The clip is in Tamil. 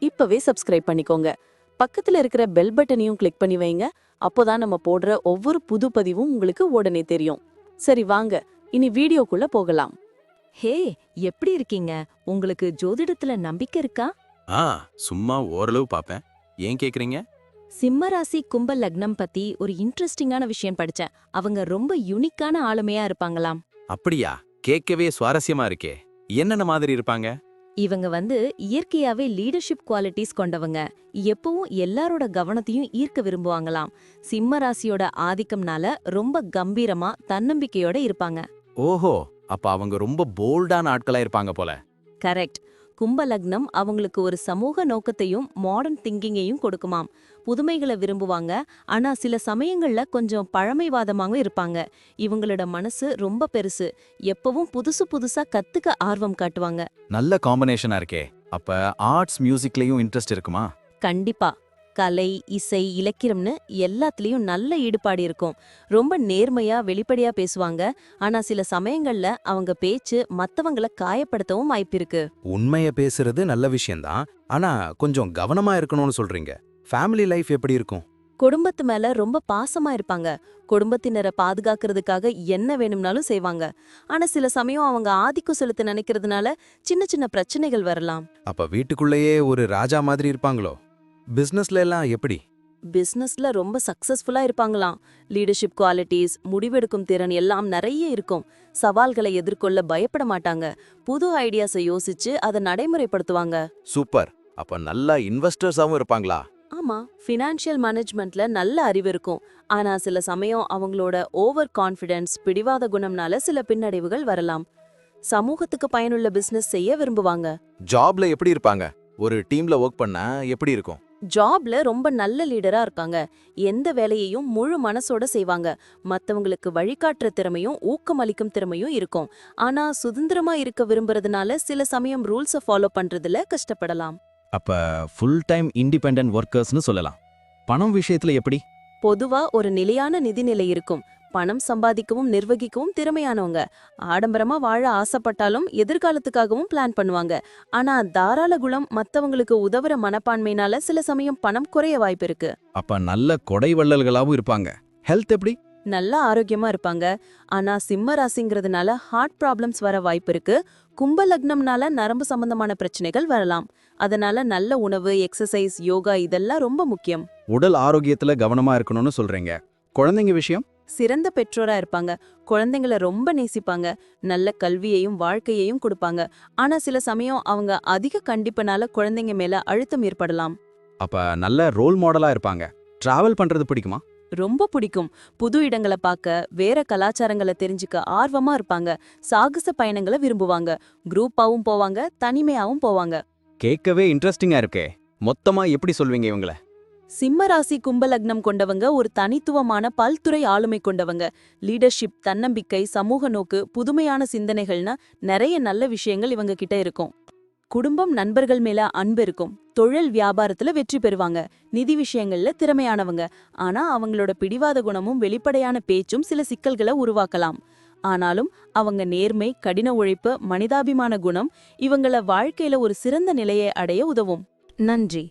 இப்பவே சப்ஸ்கிரைப் பண்ணிக்கோங்க. பக்கத்துல இருக்கிற பெல் பட்டனையும் கிளிக் பண்ணி வைங்க. அப்போதான் நம்ம போடுற ஒவ்வொரு புது பதிவும் உங்களுக்கு உடனே தெரியும். சரி வாங்க. இனி வீடியோக்குள்ள போகலாம். ஹே எப்படி இருக்கீங்க? உங்களுக்கு ஜோதிடத்துல நம்பிக்கை இருக்கா? ஆ சும்மா ஓரளவு பாப்பேன். ஏன் கேக்குறீங்க? சிம்ம ராசி கும்ப லக்னம் பத்தி ஒரு இன்ட்ரெஸ்டிங்கான விஷயம் படிச்சேன். அவங்க ரொம்ப யூனிக்கான ஆளுமையா இருப்பாங்களாம். அப்படியா? கேட்கவே சுவாரஸ்யமா இருக்கே. என்னென்ன மாதிரி இருப்பாங்க? இவங்க வந்து இயற்கையாவே லீடர்ஷிப் குவாலிட்டிஸ் கொண்டவங்க. எப்பவும் எல்லாரோட கவனத்தையும் ஈர்க்க விரும்புவாங்களாம். சிம்ம ராசியோட ஆதிக்கம்னால ரொம்ப கம்பீரமா தன்னம்பிக்கையோட இருப்பாங்க. ஓஹோ! அப்ப அவங்க ரொம்ப போல்டான ஆட்களா இருப்பாங்க போல. கரெக்ட் கும்ப லக்னம் அவங்களுக்கு ஒரு சமூக நோக்கத்தையும் மாடர்ன் திங்கிங்கையும் கொடுக்குமாம். புதுமைகளை விரும்புவாங்க. ஆனா சில சமயங்கள்ல கொஞ்சம் பழமைவாதமாகவும் இருப்பாங்க. இவங்களோட மனசு ரொம்ப பெருசு. எப்பவும் புதுசு புதுசா கத்துக்க ஆர்வம் காட்டுவாங்க. நல்ல காம்பினேஷனா இருக்கே. அப்ப ஆர்ட்ஸ் மியூசிக்லயும் இன்ட்ரெஸ்ட் இருக்குமா? கண்டிப்பா. கலை இசை இலக்கியம்னு எல்லாத்துலயும் நல்ல ஈடுபாடு இருக்கும். ரொம்ப நேர்மையா வெளிப்படையா பேசுவாங்க. ஆனா சில சமயங்கள்ல அவங்க பேச்சு மத்தவங்கள காயப்படுத்தவும் வாய்ப்பிருக்கு உண்மைய பேசுறது நல்ல விஷயம்தான். ஆனா கொஞ்சம் கவனமா இருக்கணும்னு சொல்றீங்க. ஃபேமிலி லைஃப் எப்படி இருக்கும்? குடும்பத்து மேல ரொம்ப பாசமா இருப்பாங்க. குடும்பத்தினரை பாதுகாக்கிறதுக்காக என்ன வேணும்னாலும் செய்வாங்க. ஆனா சில சமயம் அவங்க ஆதிக்கம் செலுத்த நினைக்கிறதுனால சின்ன சின்ன பிரச்சனைகள் வரலாம். அப்ப வீட்டுக்குள்ளேயே ஒரு ராஜா மாதிரி இருப்பாங்களோ? பிசினஸ்ல எல்லாம் எப்படி? பிசினஸ்ல ரொம்ப சக்சஸ்ஃபுல்லா இருப்பாங்களாம். லீடர்ஷிப் குவாலிட்டிஸ் முடிவெடுக்கும் திறன் எல்லாம் நிறைய இருக்கும். சவால்களை எதிர்கொள்ள பயப்பட மாட்டாங்க. புது ஐடியாஸை யோசிச்சு அதை நடைமுறைப்படுத்துவாங்க. சூப்பர். அப்ப நல்லா இன்வெஸ்டர்ஸாவும் இருப்பாங்களா? ஆமா ஃபினான்ஷியல் மேனேஜ்மெண்ட்ல நல்ல அறிவு இருக்கும். ஆனா சில சமயம் அவங்களோட ஓவர் கான்ஃபிடன்ஸ் பிடிவாத குணம்னால சில பின்னடைவுகள் வரலாம். சமூகத்துக்கு பயனுள்ள பிசினஸ் செய்ய விரும்புவாங்க. ஜாப்ல எப்படி இருப்பாங்க? ஒரு டீம்ல ஒர்க் பண்ணா எப்படி இருக்கும்? ஜாப்ல ரொம்ப நல்ல லீடரா இருக்காங்க. எந்த வேலையையும் முழு மனசோட செய்வாங்க. மத்தவங்களுக்கு வழிகாட்டுற திறமையும் ஊக்கமளிக்கும் திறமையும் இருக்கும். ஆனா சுதந்திரமா இருக்க விரும்புறதுனால சில சமயம் ரூல்ஸை ஃபாலோ பண்றதுல கஷ்டப்படலாம். அப்ப ஃபுல் டைம் இண்டிபெண்டன்ட் ஒர்க்கர்ஸ்னு சொல்லலாம். பணம் விஷயத்துல எப்படி? பொதுவா ஒரு நிலையான நிதிநிலை இருக்கும். பணம் சம்பாதிக்கவும் நிர்வகிக்கவும் திறமையானவங்க. ஆடம்பரமா வாழ ஆசைப்பட்டாலும் எதிர்காலத்துக்காகவும் பிளான் பண்ணுவாங்க. ஆனா தாராள குணம் மத்தவங்களுக்கு உதவுற மனப்பான்மைனால சில சமயம் பணம் குறைய வாய்ப்பு இருக்கு. அப்ப நல்ல கொடை வள்ளல்களாவும் இருப்பாங்க. ஹெல்த் எப்படி? நல்ல ஆரோக்கியமா இருப்பாங்க. ஆனா சிம்ம ராசிங்கிறதுனால ஹார்ட் ப்ராப்ளம்ஸ் வர வாய்ப்பு இருக்கு. கும்ப லக்னம்னால நரம்பு சம்பந்தமான பிரச்சனைகள் வரலாம். அதனால நல்ல உணவு எக்ஸசைஸ் யோகா இதெல்லாம் ரொம்ப முக்கியம். உடல் ஆரோக்கியத்துல கவனமா இருக்கணும்னு சொல்றீங்க. குழந்தைங்க விஷயம்? சிறந்த பெற்றோரா இருப்பாங்க. குழந்தைங்கள ரொம்ப நேசிப்பாங்க. நல்ல கல்வியையும் வாழ்க்கையையும் கொடுப்பாங்க. ஆனா சில சமயம் அவங்க அதிக கண்டிப்புனால குழந்தைங்க மேல அழுத்தம் ஏற்படலாம். அப்ப நல்ல ரோல் மாடலா இருப்பாங்க. டிராவல் பண்றது பிடிக்குமா? ரொம்ப பிடிக்கும். புது இடங்களை பார்க்க வேற கலாச்சாரங்களை தெரிஞ்சுக்க ஆர்வமா இருப்பாங்க. சாகச பயணங்களை விரும்புவாங்க. குரூப்பாவும் போவாங்க தனிமையாவும் போவாங்க. கேட்கவே இன்ட்ரெஸ்டிங்கா இருக்கே. மொத்தமா எப்படி சொல்வீங்க இவங்கள? சிம்ம ராசி கும்பலக்னம் கொண்டவங்க ஒரு தனித்துவமான பல்துறை ஆளுமை கொண்டவங்க. லீடர்ஷிப் தன்னம்பிக்கை சமூக நோக்கு புதுமையான சிந்தனைகள்னா நிறைய நல்ல விஷயங்கள் இவங்க கிட்ட இருக்கும். குடும்பம் நண்பர்கள் மேல அன்பு இருக்கும். தொழில் வியாபாரத்துல வெற்றி பெறுவாங்க. நிதி விஷயங்கள்ல திறமையானவங்க. ஆனா அவங்களோட பிடிவாத குணமும் வெளிப்படையான பேச்சும் சில சிக்கல்களை உருவாக்கலாம். ஆனாலும் அவங்க நேர்மை கடின உழைப்பு மனிதாபிமான குணம் இவங்கள வாழ்க்கையில ஒரு சிறந்த நிலையை அடைய உதவும். நன்றி.